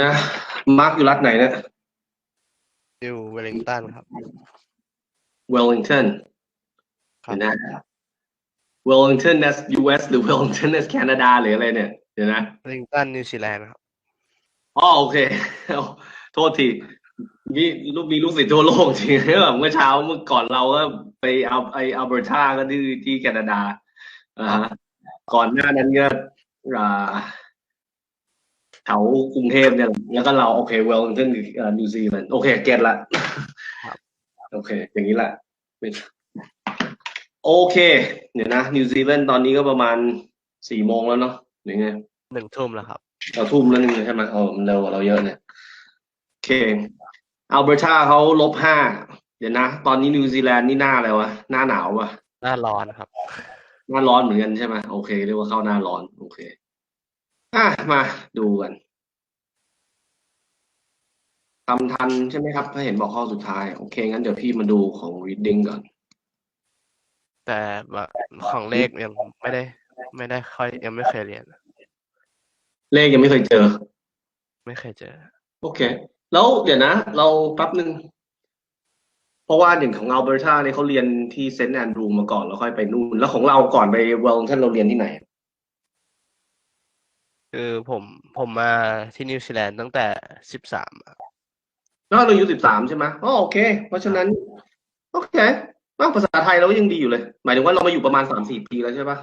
นะ มาร์กอยู่รัฐไหนเนี่ยอยู่เวลลิงตันครับเวลลิงตันครับนะเวลลิงตันนั่น US หรือเวลลิงตันนั่นแคนาดาหรืออะไรเนี่ยเดี๋ยวนะเวลลิงตันนิวซีแลนด์ครับอ๋อโอเค โทษทีมีลูกมีลูกศิษย์ทั่วโลกจริงแบบเมื่อเช้าเมื่อก่อนเราก็ไปเอาไออัลเบอร์ตาก็ที่ที่แคนาดาอ่าฮะก่อนหน้านั้นก็อ่าแถวกรุงเทพเนี่ยแหละแล้วก็เราโอเคเวลลิงตันนิวซีแลนด์โอเคเก็ตละครับโอเค อย่างนี้แหละไม่โอเค เดี๋ยวนะนิวซีแลนด์ตอนนี้ก็ประมาณสี่โมงแล้วเนาะหรือไงหนึ่งทุ่มแล้วครับเราทุ่มแล้วนึงใช่ไหมเออมันเร็วกว่าเราเยอะเนี่ยโอเคอัลเบอร์ตาเขาลบห้าเดี๋ยวนะ ตอนนี้นิวซีแลนด์นี่หน้าอะไรวะ หน้าหนาววะหน้าร้อนครับ หน้าร้อนเหมือนกันใช่ไหมโอเค เรียกว่าเข้าหน้าร้อน โอเค อะมาดูกัน ทำทันใช่ไหมครับ ถ้าเห็นบอกข้อสุดท้าย โอเค งั้นเดี๋ยวพี่มาดูของ reading ก่อน แต่ว่าของเลขยังไม่ได้ ไม่ได้ค่อยยังไม่เคยเรียน เลขยังไม่เคยเจอ ไม่เคยเจอ โอเค แล้วเดี๋ยวนะ เราแป๊บหนึ่ง เพราะว่าอย่างของอัลเบอร์ตาเนี่ยเขาเรียนที่เซนต์แอนดรูมาก่อนแล้วค่อยไปนู่น แล้วของเราก่อนไปเวลท่านเราเรียนที่ไหน คือผมผมมาที่นิวซีแลนด์ตั้งแต่สิบสามแล้วเราอายุสิบสามใช่ไหมอ๋อโอเค เพราะฉะนั้น โอเคอ้าวภาษาไทยเราก็ยังดีอยู่เลย หมายถึงว่าเรามาอยู่ประมาณสามสี่ปีแล้วใช่ปะ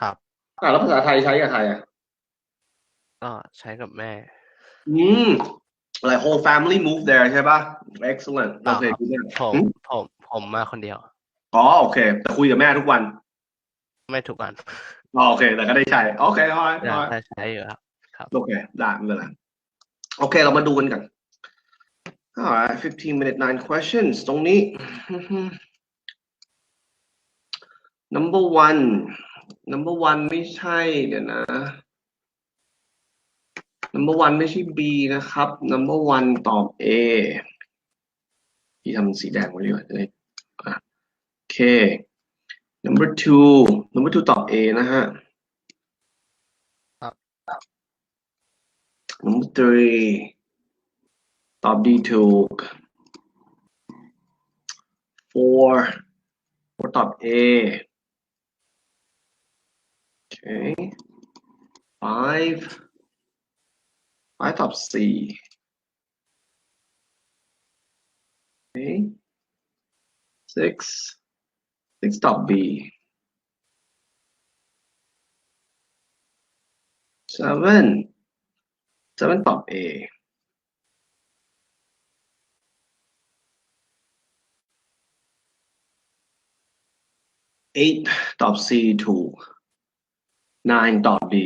ครับอ่าแล้วภาษาไทยใช้กับใครอะก็ใช้กับแม่ อืม like whole family move there ใช่ปะ excellent โอเคครับผมผมผมมาคนเดียว อ๋อโอเค แต่คุยกับแม่ทุกวัน ไม่ทุกวันอ๋อ โอเค แต่ก็ได้ใช้โอเคเอาได้เอาได้ใช้อยู่ครับโอเคได้ไม่เป็นไรโอเค เรามาดูกันกัน alright 15 minute nine questions ตรงนี้ number one number one ไม่ใช่เดี๋ยวนะ number one ไม่ใช่ B นะครับ number one ตอบ A พี่ทำสีแดงไว้ดีกว่าจะได้อะโอเค number two number two ตอบ A นะฮะครับ number three ตอบ D ถูก four four ตอบ A okay five five ตอบ C okay six six ตอบ B seven seven ตอบ A eight ตอบ C ถูก nine ตอบ D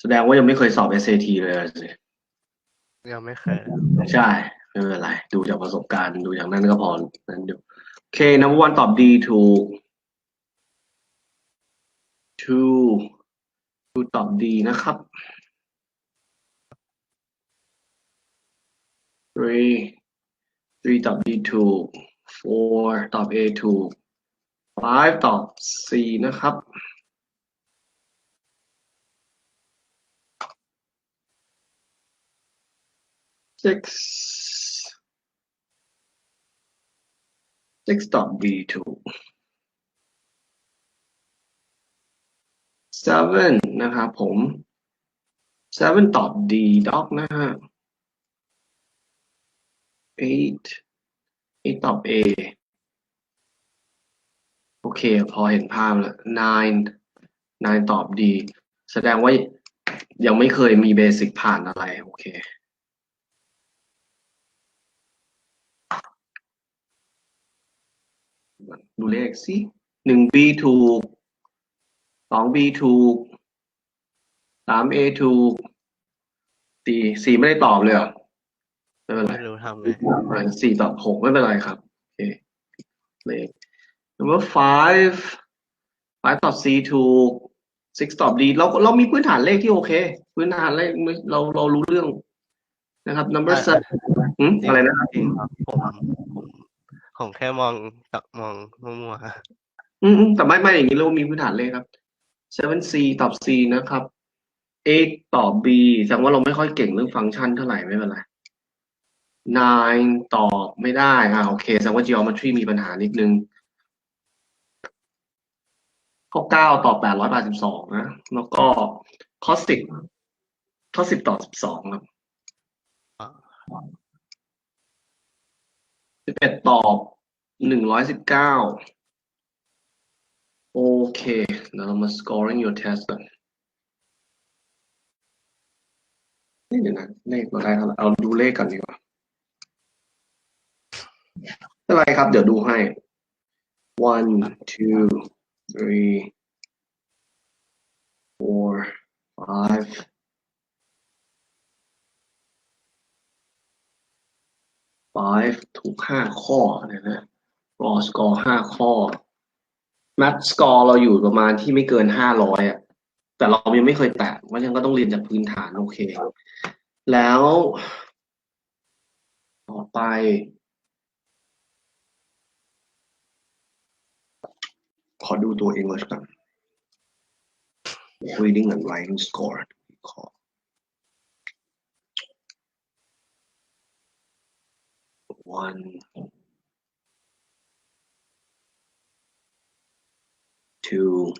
แสดงว่ายังไม่เคยสอบ SAT เลยอะสิยังไม่เคย ใช่ ไม่เป็นไร ดูจากประสบการณ์ดูอย่างนั้นก็พอนั้นดูโอเค number one ตอบ D ถูก two ดูตอบดีนะครับ three three ตอบ B ถูก four ตอบ A ถูก five ตอบ C นะครับ six six ตอบ B ถูก seven นะครับผม seven ตอบ D dog นะฮะ eight eight ตอบ A โอเค พอเห็นภาพแล้ว nine nine ตอบ D แสดงว่ายังไม่เคยมีเบสิกผ่านอะไร โอเคดูเลขสิหนึ่ง B ถูก สอง B ถูก สาม A ถูก สี่สี่ไม่ได้ตอบเลยเหรอไม่เป็นไรไม่รู้ทำไงอ่าสี่ตอบหกไม่เป็นไรครับโอเคเลข number five five ตอบ C ถูก six ตอบ D เราเรามีพื้นฐานเลขที่โอเค พื้นฐานเลขไม่เราเรารู้เรื่องนะครับ number seven หืมอะไรนะจริงครับผมผมผมแค่มองตักมองมั่วอืมอืมแต่ไม่ไม่อย่างนี้เรามีพื้นฐานเลขครับ seven C ตอบ C นะครับ x ต่อ b แสดงว่าเราไม่ค่อยเก่งเรื่องฟังก์ชันเท่าไหร่ไม่เป็นไร nine ตอบไม่ได้อ่าโอเคแสดงว่า geometry มีปัญหานิดนึงข้อเก้าตอบแปดร้อยแปดสิบสองนะ แล้วก็ข้อสิบข้อสิบต่อสิบสองครับสิบเอ็ดตอบหนึ่งร้อยสิบเก้า โอเคเดี๋ยวเรามา scoring your test กันนี่เดี๋ยวนะเลขเราได้เท่าไหร่เอาดูเลขกันดีกว่าไม่เป็นไรครับ เดี๋ยวดูให้ one two three four five five ถูกห้าข้อเนี่ยนะ raw score ห้าข้อ math score เราอยู่ประมาณที่ไม่เกินห้าร้อยอะ แต่เรายังไม่เคยแตะเพราะฉะนั้นก็ต้องเรียนจากพื้นฐานโอเค แล้ว ต่อไป ขอดูตัว English ก่อน reading and writing score ขอ one three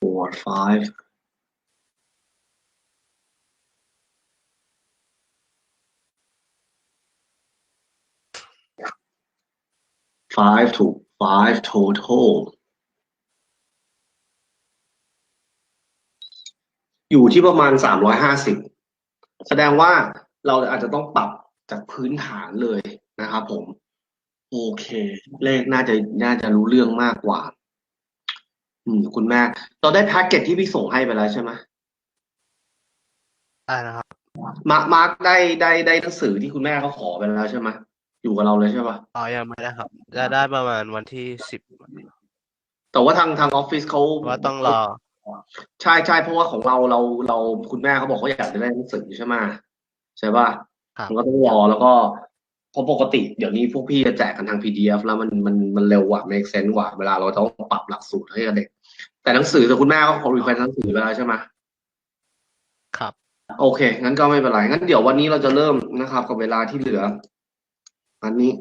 four five five to five total อยู่ที่ประมาณสามร้อยห้าสิบแสดงว่าเราอาจจะต้องปรับจากพื้นฐานเลยนะครับผม โอเค เลขน่าจะน่าจะรู้เรื่องมากกว่า อืมคุณแม่เราได้แพ็กเกจที่พี่ส่งให้ไปแล้วใช่ไหมได้นะครับ มาร์คมาร์คได้ได้ได้หนังสือที่คุณแม่เขาขอไปแล้วใช่ไหมอยู่กับเราเลยใช่ปะอ๋อยังไม่ได้ครับ จะได้ประมาณวันที่สิบแต่ว่าทางทางออฟฟิศเขาว่าต้องรอ ใช่ใช่เพราะว่าของเราเราเราคุณแม่เขาบอกเขาอยากจะได้หนังสือใช่ไหมใช่ป่ะครับ มันก็ต้องรอแล้วก็เพ ราะปกติเดี๋ยวนี้พวกพี่จะแจกกันทาง PDF แล้วมันมันมันเร็วกว่า make sense กว่า เวลาเราต้องปรับหลักสูตรให้กับเด็ก แต่หนังสือแต่คุณแม่ก็ขอ request หนังสือไปแล้วใช่ไหมครับ โอเค งั้นก็ไม่เป็นไร งั้นเดี๋ยววันนี้เราจะเริ่มนะครับ กับเวลาที่เหลือ อันนี้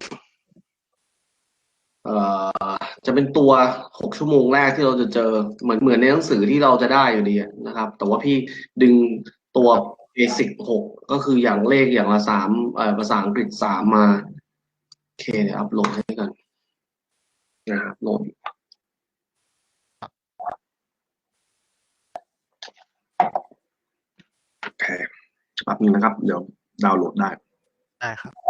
เอ่อ จะเป็นตัวหกชั่วโมงแรกที่เราจะเจอ เหมือนเหมือนในหนังสือที่เราจะได้อยู่ดีอะนะครับ แต่ว่าพี่ดึงตัว เบสิกหกก็คืออย่างเลขอย่างละสามเอ่อภาษาอังกฤษสามมาโอเคเดี๋ยวอัพโหลดให้กันนะครับโหลดโอเคแป๊บนึงนะครับ เดี๋ยวดาวน์โหลดได้ได้ครับ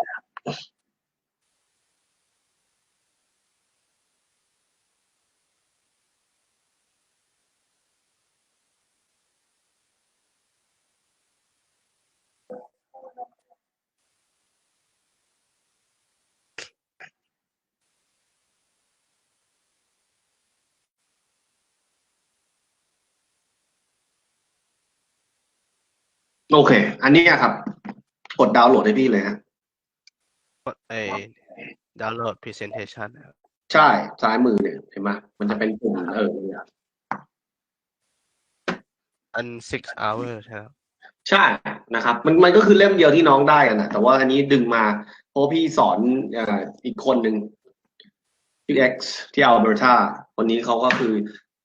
โอเค อันนี้อะครับ กดดาวน์โหลดให้พี่เลยฮะกดไอ้ดาวน์โหลด presentation นะครับใช่ซ้ายมือเนี่ยเห็นไหมมันจะเป็นปุ่มเออเนี่ยอัน six hour ใช่ไหมครับใช่นะครับ มันมันก็คือเล่มเดียวที่น้องได้กันนะแต่ว่าอันนี้ดึงมาเพราะพี่สอนเอ่ออีกคนหนึ่งพี่เอ็กซ์ที่อัลเบอร์ตาวันนี้เขาก็คือ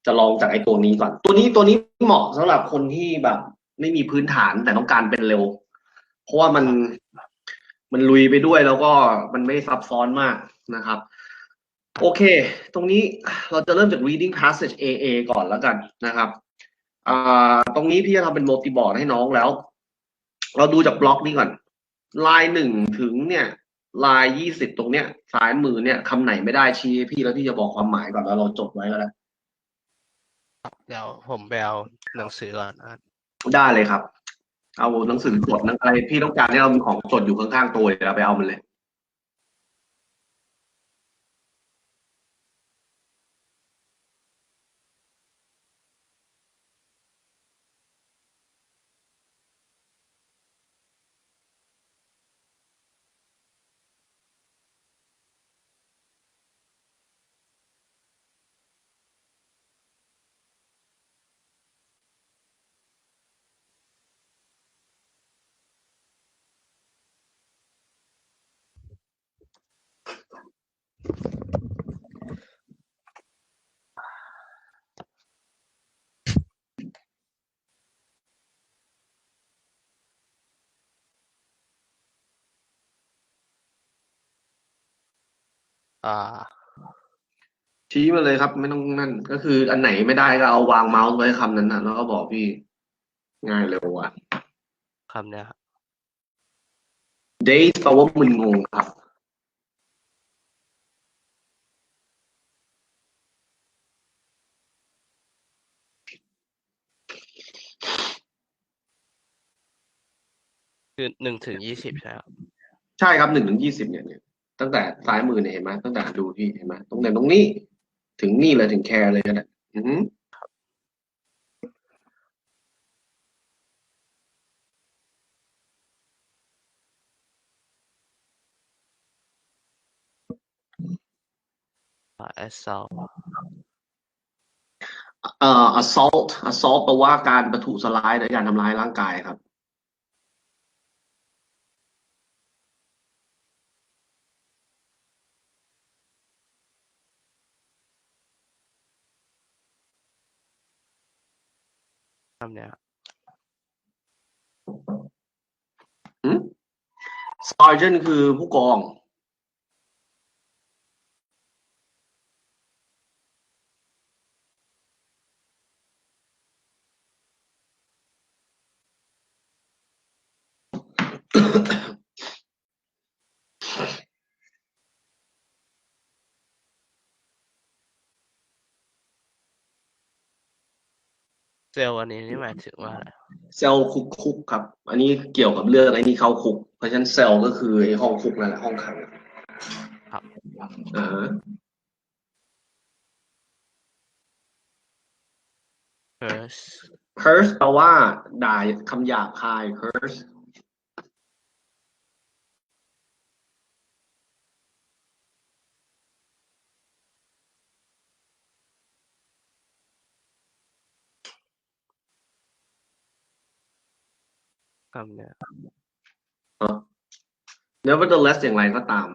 จะลองจากไอ้ตัวนี้ก่อน ตัวนี้ตัวนี้เหมาะสำหรับคนที่แบบ ไม่มีพื้นฐานแต่ต้องการเป็นเร็ว เพราะว่ามันมันลุยไปด้วยแล้วก็มันไม่ซับซ้อนมากนะครับ โอเค ตรงนี้เราจะเริ่มจาก reading passage AA ก่อนแล้วกันนะครับตรงนี้พี่จะทำเป็น multi board ให้น้องแล้ว เราดูจากบล็อกนี้ก่อน ลายหนึ่งถึงเนี่ย ลายยี่สิบตรงเนี้ยซ้ายมือเนี่ยคำไหนไม่ได้ชี้ให้พี่แล้วพี่จะบอกความหมายก่อนแล้วเราจดไว้ก็ได้เดี๋ยวผมไปเอาหนังสือก่อนนะ ได้เลยครับ เอาหนังสือจดหนังอะไรพี่ต้องการให้เรามีของจดอยู่ข้างๆตัวเดี๋ยวเราไปเอามันเลย อ่า ชี้มาเลยครับไม่ต้องนั่น ก็คืออันไหนไม่ได้ก็เอาวางเมาส์ไว้คำนั้นนะแล้วก็บอกพี่ง่ายเร็วว่ะคำเนี้ยครับ days แปลว่ามึนงงครับ คือหนึ่งถึงยี่สิบใช่ครับ ใช่ครับหนึ่งถึงยี่สิบเนี่ยเนี่ย ตั้งแต่ซ้ายมือเนี่ยเห็นไหมตั้งแต่ดูพี่เห็นไหมตรงไหนตรงนี้ ถึงนี่เลยถึงแคร์เลยก็ได้อือหืออ่า assault เอ่อ assault assault แปลว่าการประทุษร้ายและการทำร้ายร่างกายครับ คำเนี้ย อืม sergeant คือผู้กอง เซลล์อันนี้นี่หมายถึงว่าอะไรเซลล์คุกคุกครับ อันนี้เกี่ยวกับเรื่องไอ้นี่เข้าคุก เพราะฉะนั้นเซลล์ก็คือไอ้ห้องคุกนั่นแหละห้องขังครับอ่าฮะ curse curse แปลว่าด่าคำหยาบคาย curse คำเนี้ย nevertheless อย่างไรก็ตาม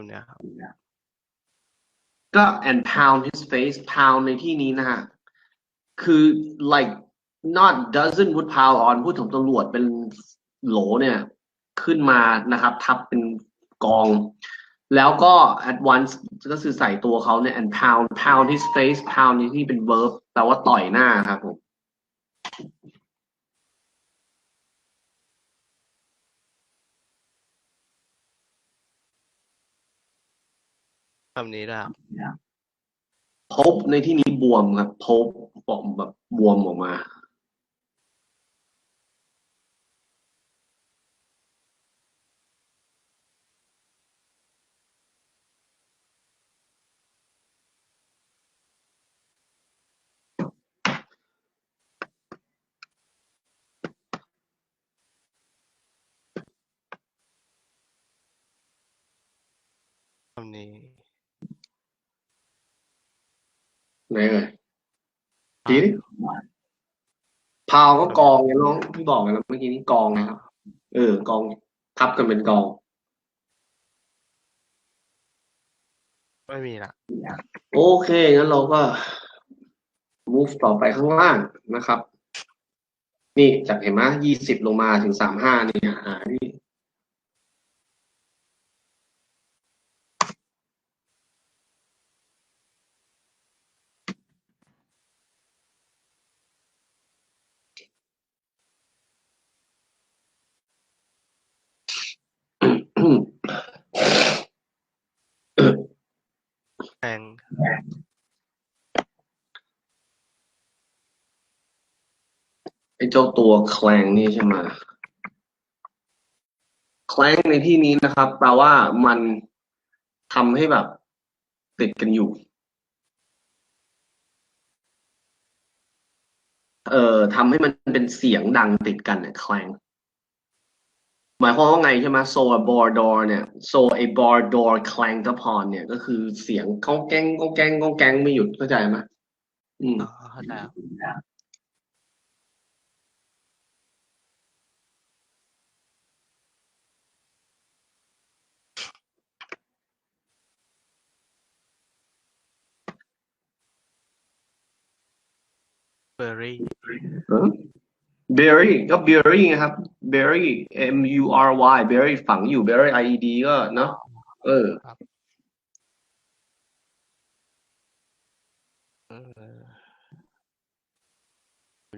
ำเนี้ยครับ ก็ and pound his face pound ในที่นี้นะฮะ คือ like not doesn't would pound on พูดถึงตำรวจเป็นโหลเนี่ย ขึ้นมานะครับ ทับเป็นกอง แล้วก็ at once ก็คือใส่ตัวเขาเนี่ย and pound pound his face pound ในที่เป็น verb แปลว่าต่อยหน้าครับผมำนี้ได้ครับพบในที่นี้บวมครับพบบอกแบบบวมออกมาคำนี้ ไหนเอ่ยทีนี้พาวก็กองไงน้องพี่บอกไงแล้วเมื่อกี้นี้กองนะครับ เออกองทับกันเป็นกอง ไม่มีละโอเคงั้นเราก็ move ต่อไปข้างล่างนะครับ นี่จากเห็นไหมยี่สิบลงมาถึงสามห้านี่หาที่อืม แอ งไอ้เจ้าตัวแคลงนี่ใช่ไหมแคลงในที่นี้นะครับแปลว่ามันทำให้แบบติดกันอยู่ เอ่อทำให้มันเป็นเสียงดังติดกันเนี่ยแคลง หมายความว่าไงใช่ไหม so a bar door เนี่ย so a bar door clanged upon เนี่ยก็คือเสียงก้องแก้งก้องแก้งก้องแก้งไม่หยุดเข้าใจไหมอืมอ๋อเข้าใจครับเบอร์รี่ berry ก็ berry ไงครับ berry m u r y berry ฝังอยู่ berry i e d ก็เนาะเออเออ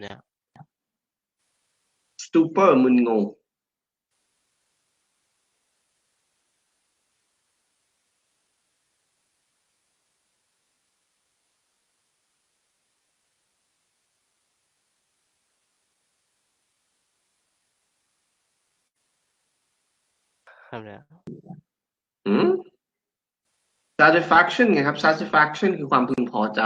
เนี่ย stupor มึนงง ทำเนี่ยอืม satisfaction ไงครับ satisfaction คือความพึงพอใจ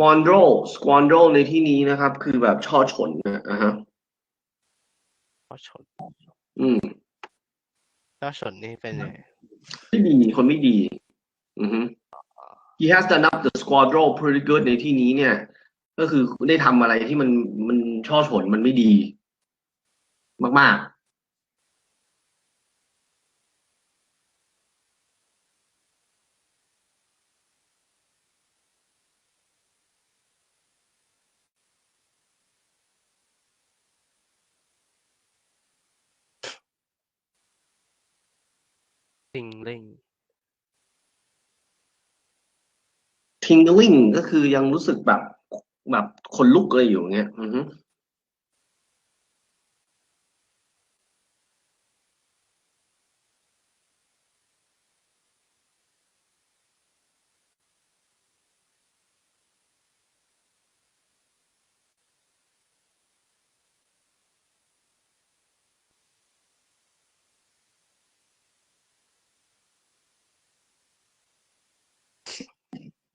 squandrel squandrel ในที่นี้นะครับ คือแบบช่อฉนนะอะฮะก็ชนอืมก็ชนนี่เป็นไงไม่ดีคนไม่ดี อือฮึ he has done up the squandrel pretty good ในที่นี้เนี่ย ก็คือได้ทำอะไรที่มันมันช่อฉนมันไม่ดี มากติงลิงๆ tingling ก็คือยังรู้สึกแบบ แบบคนลุกเลยอยู่เงี้ย อือฮึ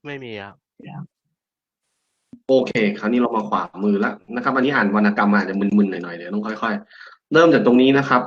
ไม่มีครับโอเค คราวนี้เรามาขวามือแล้วนะครับ อันนี้อ่านวรรณกรรมมาอาจจะมึนๆหน่อยๆเดี๋ยวต้องค่อยๆ เริ่มจากตรงนี้นะครับ